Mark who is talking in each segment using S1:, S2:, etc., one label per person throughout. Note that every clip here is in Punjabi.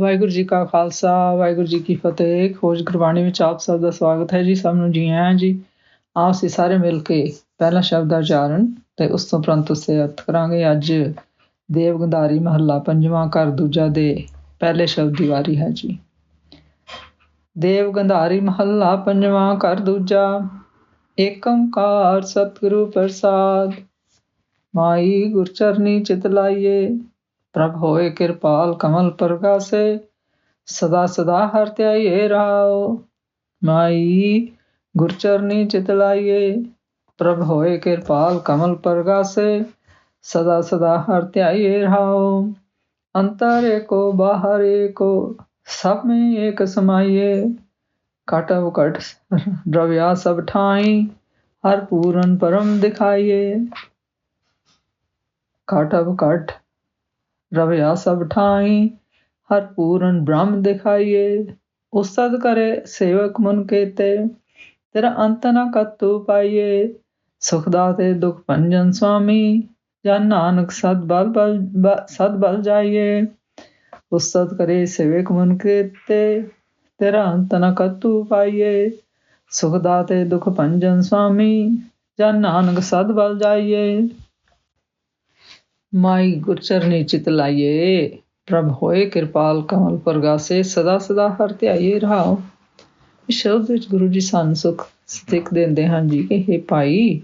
S1: ਵਾਹਿਗੁਰੂ ਜੀ ਕਾ ਖਾਲਸਾ, ਵਾਹਿਗੁਰੂ ਜੀ ਕੀ ਫਤਿਹ। ਖੋਜ ਗੁਰਬਾਣੀ ਵਿੱਚ ਆਪ ਸਭ ਦਾ ਸਵਾਗਤ ਹੈ ਜੀ, ਸਭ ਨੂੰ ਜੀ ਆਇਆਂ ਜੀ। ਆਪ ਅਸੀਂ ਸਾਰੇ ਮਿਲ ਕੇ ਪਹਿਲਾ ਸ਼ਬਦ ਦਾ ਉਚਾਰਨ ਤੇ ਉਸ ਤੋਂ ਪ੍ਰੰਤ ਉਸੇ ਅਰਥ ਕਰਾਂਗੇ। ਅੱਜ ਦੇਵ ਗੰਧਾਰੀ ਮਹੱਲਾ ਪੰਜਵਾਂ ਘਰ ਦੂਜਾ ਦੇ ਪਹਿਲੇ ਸ਼ਬਦ ਦੀ ਵਾਰੀ ਹੈ ਜੀ। ਦੇਵ ਗੰਧਾਰੀ ਮਹੱਲਾ ਪੰਜਵਾਂ ਘਰ ਦੂਜਾ ਏਕੰਕਾਰ ਸਤਿਗੁਰੂ ਪ੍ਰਸਾਦ, ਮਾਈ ਗੁਰਚਰਨੀ ਚਿਤ ਲਾਈਏ। ਪ੍ਰਭ ਹੋਏ ਕਿਰਪਾਲ ਕਮਲ ਪ੍ਰਗਾਸੇ, ਸਦਾ ਸਦਾ ਹਰ ਧਿਆਈਏ ਰਾਓ ਮਾਈ ਗੁਰਚਰਨੀ ਚਿਤ ਲਾਈਏ, ਪ੍ਰਭ ਹੋਏ ਕਿਰਪਾਲ ਕਮਲ ਪ੍ਰਗਾਸੇ, ਸਦਾ ਸਦਾ ਹਰ ਧਿਆਈਏ ਰਾਓ ਅੰਤਰੇ ਕੋ, ਬਾਹਰੇ ਕੋ, ਸਭ ਮੈਂ ਏਕ ਸਮਾਈਏ। ਕਟਵ ਕਟ ਦ੍ਰਵਿਆ ਸਭ ਠਾਈ, ਹਰ ਪੂਰਨ ਪਰਮ ਦਿਖਾਈਏ। ਕਟਵ ਕਟ ਰਵਿਆ ਸਭ ਠਾਈ, ਹਰ ਪੂਰਨ ਬ੍ਰਹਮ ਦਿਖਾਈਏ। ਉਸਤਦ ਕਰੇ ਸੇਵਕ ਮਨ ਕੇਤੇ, ਤੇਰਾ ਅੰਤ ਨਾ ਕਤੂ ਪਾਈਏ। ਸੁਖਦਾ ਤੇ ਦੁਖ ਭੰਜਨ ਸੁਆਮੀ ਜਨ ਨਾਨਕ ਸਦ ਬਲ ਬਲ ਸਦ ਬਲ ਜਾਈਏ। ਉਸਤਦ ਕਰੇ ਸੇਵਕ ਮਨ ਕੇਤੇ, ਤੇਰਾ ਅੰਤ ਨਾ ਕਤੂ ਪਾਈਏ। ਸੁਖਦਾ ਤੇ ਦੁਖ ਭੰਜਨ ਸੁਆਮੀ ਜਨ ਨਾਨਕ ਸਦ ਬਲ ਜਾਈਏ। ਮਾਈ ਗੁਰਚਰਨੀ ਚਿਤ ਲਾਈਏ। ਪ੍ਰਭ ਹੋਏ ਕਿਰਪਾਲ ਕਮਲ ਪ੍ਰਗਾਸੇ, ਸਦਾ ਸਦਾ ਹਰ ਧਿਆਈਏ ਰਹਾਓ ਇਸ ਸ਼ਬਦ ਵਿੱਚ ਗੁਰੂ ਜੀ ਸਾਨੂੰ ਸੁਖ ਸਿੱਖ ਦਿੰਦੇ ਹਨ ਜੀ ਕਿ हे ਭਾਈ,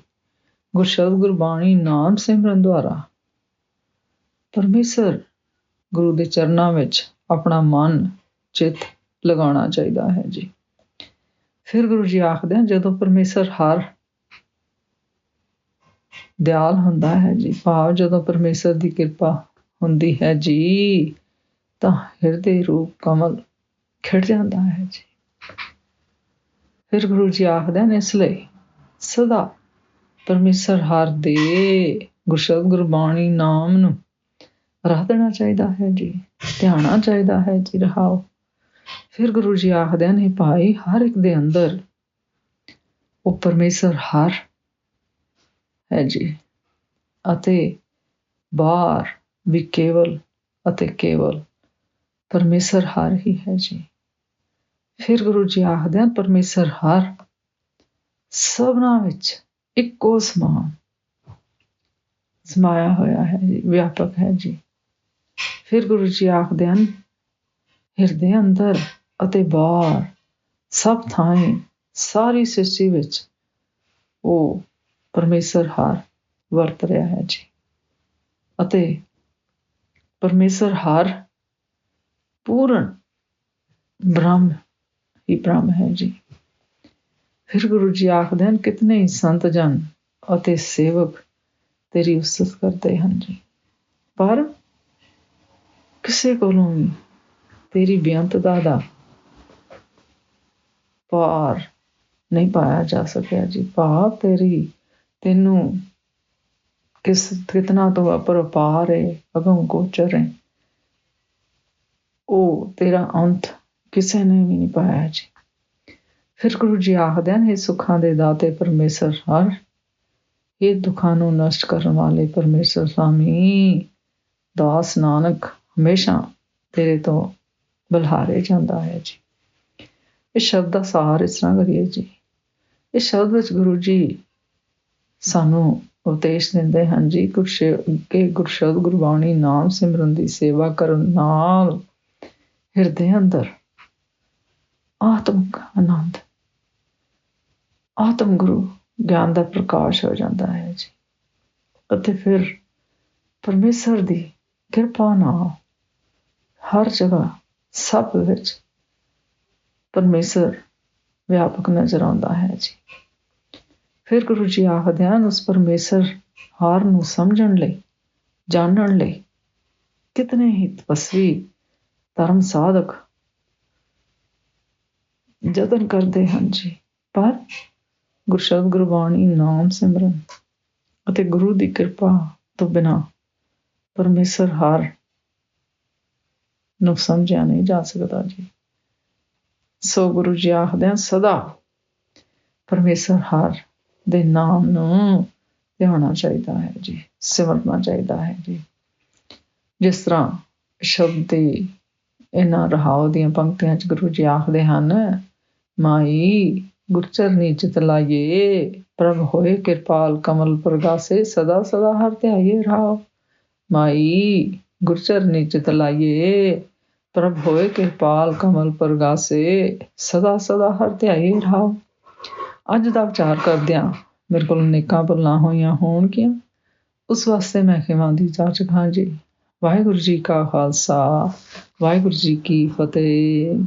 S1: ਗੁਰਸ਼ਬਦ ਗੁਰਬਾਣੀ ਨਾਮ ਸਿਮਰਨ ਦੁਆਰਾ ਪਰਮੇਸ਼ਰ ਗੁਰੂ ਦੇ ਚਰਨਾਂ ਵਿੱਚ ਆਪਣਾ ਮਨ, ਚਿੱਤ ਲਗਾਉਣਾ ਚਾਹੀਦਾ ਹੈ ਜੀ। ਫਿਰ ਗੁਰੂ ਜੀ ਆਖਦੇ ਹਨ, ਜਦੋਂ ਪਰਮੇਸ਼ਰ ਹਰ ਦਿਆਲ ਹੁੰਦਾ ਹੈ ਜੀ। ਭਾਵ ਜਦੋਂ ਪਰਮੇਸ਼ਰ ਦੀ ਕਿਰਪਾ ਹੁੰਦੀ ਹੈ ਜੀ, ਤਾਂ ਹਿਰਦੇ ਰੂਪ ਕਮਲ ਖਿੜ ਜਾਂਦਾ ਹੈ ਜੀ। ਫਿਰ ਗੁਰੂ ਜੀ ਆਖਦੇ ਨੇ, ਇਸ ਲਈ ਸਦਾ ਪਰਮੇਸ਼ਰ ਹਰ ਦੇ ਗੁਰਸ਼ਬਦ ਗੁਰਬਾਣੀ ਨਾਮ ਨੂੰ ਰੱਖ ਦੇਣਾ ਚਾਹੀਦਾ ਹੈ ਜੀ, ਧਿਆਣਾ ਚਾਹੀਦਾ ਹੈ ਜੀ, ਰਹਾਓ। ਫਿਰ ਗੁਰੂ ਜੀ ਆਖਦੇ ਨੇ, ਭਾਈ, ਹਰ ਇੱਕ ਦੇ ਅੰਦਰ ਉਹ ਪਰਮੇਸ਼ਰ ਹਰ ਹੈ ਜੀ। ਅਤੇ ਬਾਹਰ ਵੀ ਕੇਵਲ ਅਤੇ ਕੇਵਲ ਪਰਮੇਸ਼ਰ ਹਰ ਹੀ ਹੈ ਜੀ। ਫਿਰ ਗੁਰੂ ਜੀ ਆਖਦੇ ਹਨ, ਪਰਮੇਸ਼ਰ ਹਰ ਸਭਨਾ ਵਿੱਚ ਇੱਕੋ ਸਮਾਨ ਸਮਾਇਆ ਹੋਇਆ ਹੈ ਜੀ, ਵਿਆਪਕ ਹੈ ਜੀ। ਫਿਰ ਗੁਰੂ ਜੀ ਆਖਦੇ ਹਨ, ਹਿਰਦੇ ਅੰਦਰ ਅਤੇ ਬਾਹਰ ਸਭ ਥਾਂ ਸਾਰੀ ਸ੍ਰਿਸ਼ਟੀ ਵਿੱਚ ਉਹ ਪਰਮੇਸ਼ਰ ਹਾਰ ਵਰਤ ਰਿਹਾ ਹੈ ਜੀ। ਅਤੇ ਪਰਮੇਸ਼ਰ ਹਰ ਪੂਰਨ ਬ੍ਰਹਮ ਹੀ ਬ੍ਰਹਮ ਹੈ ਜੀ। ਫਿਰ ਗੁਰੂ ਜੀ ਆਖਦੇ ਹਨ, ਕਿਤਨੇ ਹੀ ਸੰਤ ਜਨ ਅਤੇ ਸੇਵਕ ਤੇਰੀ ਉਸਤ ਕਰਦੇ ਹਨ ਜੀ। ਪਰ ਕਿਸੇ ਕੋਲੋਂ ਵੀ ਤੇਰੀ ਬੇਅੰਤਤਾ ਦਾ ਪਾਰ ਨਹੀਂ ਪਾਇਆ ਜਾ ਸਕਿਆ ਜੀ। ਭਾਵ ਤੇਰੀ ਤੈਨੂੰ ਕਿਸ ਕਿਤਨਾ ਤੋਂ ਅਪਰਪਾਰ ਹੈ ਅਗਮ ਗੋਚਰ ਹੈ ਉਹ ਤੇਰਾ ਅੰਤ ਕਿਸੇ ਨੇ ਵੀ ਨਹੀਂ ਪਾਇਆ ਜੀ। ਫਿਰ ਗੁਰੂ ਜੀ ਆਖਦੇ ਹਨ, ਇਹ ਸੁੱਖਾਂ ਦੇ ਦਾਤੇ ਪਰਮੇਸ਼ਰ ਹਰ, ਇਹ ਦੁੱਖਾਂ ਨੂੰ ਨਸ਼ਟ ਕਰਨ ਵਾਲੇ ਪਰਮੇਸ਼ਰ ਸਾਮੀ। ਦਾਸ ਨਾਨਕ ਹਮੇਸ਼ਾ ਤੇਰੇ ਤੋਂ ਬਲਹਾਰੇ ਜਾਂਦਾ ਹੈ ਜੀ। ਇਹ ਸ਼ਬਦ ਦਾ ਸਾਰ ਇਸ ਤਰ੍ਹਾਂ ਕਰੀਏ ਜੀ। ਇਸ ਸ਼ਬਦ ਵਿੱਚ ਗੁਰੂ ਜੀ ਸਾਨੂੰ ਉਪਦੇਸ਼ ਦਿੰਦੇ ਹਨ ਜੀ ਗੁਰਸ਼ੇ ਕੇ ਗੁਰਸ਼ਬਦ ਗੁਰਬਾਣੀ, ਨਾਮ ਸਿਮਰਨ ਦੀ ਸੇਵਾ ਕਰਨ ਨਾਲ ਹਿਰਦੇ ਅੰਦਰ ਆਤਮਿਕ ਆਨੰਦ, ਆਤਮ ਗੁਰੂ ਗਿਆਨ ਦਾ ਪ੍ਰਕਾਸ਼ ਹੋ ਜਾਂਦਾ ਹੈ ਜੀ। ਅਤੇ ਫਿਰ ਪਰਮੇਸ਼ਰ ਦੀ ਕਿਰਪਾ ਨਾਲ ਹਰ ਜਗ੍ਹਾ ਸਭ ਵਿੱਚ ਪਰਮੇਸ਼ਰ ਵਿਆਪਕ ਨਜ਼ਰ ਆਉਂਦਾ ਹੈ ਜੀ। ਫਿਰ ਗੁਰੂ ਜੀ ਆਖਦੇ ਹਨ, ਉਸ ਪਰਮੇਸ਼ਰ ਹਾਰ ਨੂੰ ਸਮਝਣ ਲਈ, ਜਾਣਨ ਲਈ ਕਿਤਨੇ ਹੀ ਤਪਸਵੀ ਧਰਮ ਸਾਧਕ ਯਤਨ ਕਰਦੇ ਹਨ ਜੀ। ਪਰ ਗੁਰਸ਼ਬਦ ਗੁਰਬਾਣੀ, ਨਾਮ ਸਿਮਰਨ ਅਤੇ ਗੁਰੂ ਦੀ ਕਿਰਪਾ ਤੋਂ ਬਿਨਾ ਪਰਮੇਸ਼ਰ ਹਾਰ ਨੂੰ ਸਮਝਿਆ ਨਹੀਂ ਜਾ ਸਕਦਾ ਜੀ। ਸੋ ਗੁਰੂ ਜੀ ਆਖਦੇ ਹਨ, ਸਦਾ ਪਰਮੇਸ਼ਰ ਹਾਰ ਦੇ ਨਾਮ ਨੂੰ ਲਿਆਉਣਾ ਚਾਹੀਦਾ ਹੈ ਜੀ, ਸਿਮਰਨਾ ਚਾਹੀਦਾ ਹੈ ਜੀ। ਜਿਸ ਤਰ੍ਹਾਂ ਸ਼ਬਦ ਦੀ ਇਹਨਾਂ ਰਹਾਉ ਦੀਆਂ ਪੰਕਤੀਆਂ 'ਚ ਗੁਰੂ ਜੀ ਆਖਦੇ ਹਨ, ਮਾਈ ਗੁਰਚਰਨੀ ਚਿਤ ਲਾਈਏ ਪ੍ਰਭ ਹੋਏ ਕਿਰਪਾਲ ਕਮਲ ਪ੍ਰਗਾਸੇ, ਸਦਾ ਸਦਾ ਹਰ ਧਿਆਈਏ ਰਹਾਉ। ਮਾਈ ਗੁਰਚਰਨੀ ਚਿਤ ਲਾਈਏ ਪ੍ਰਭ ਹੋਏ ਕਿਰਪਾਲ ਕਮਲ ਪ੍ਰਗਾਸੇ, ਸਦਾ ਸਦਾ ਹਰ ਧਿਆਈਏ ਰਹਾਉ। ਅੱਜ ਦਾ ਵਿਚਾਰ ਕਰਦਿਆਂ ਮੇਰੇ ਕੋਲ ਨੇਕਾਂ ਭੁੱਲਾਂ ਹੋਈਆਂ ਹੋਣਗੀਆਂ। ਉਸ ਵਾਸਤੇ ਮੈਂ ਖਿਮਾ ਦੀ ਜਾਚ ਹਾਂ ਜੀ ਵਾਹਿਗੁਰੂ ਜੀ ਕਾ ਖਾਲਸਾ, ਵਾਹਿਗੁਰੂ ਜੀ ਕੀ ਫਤਿਹ।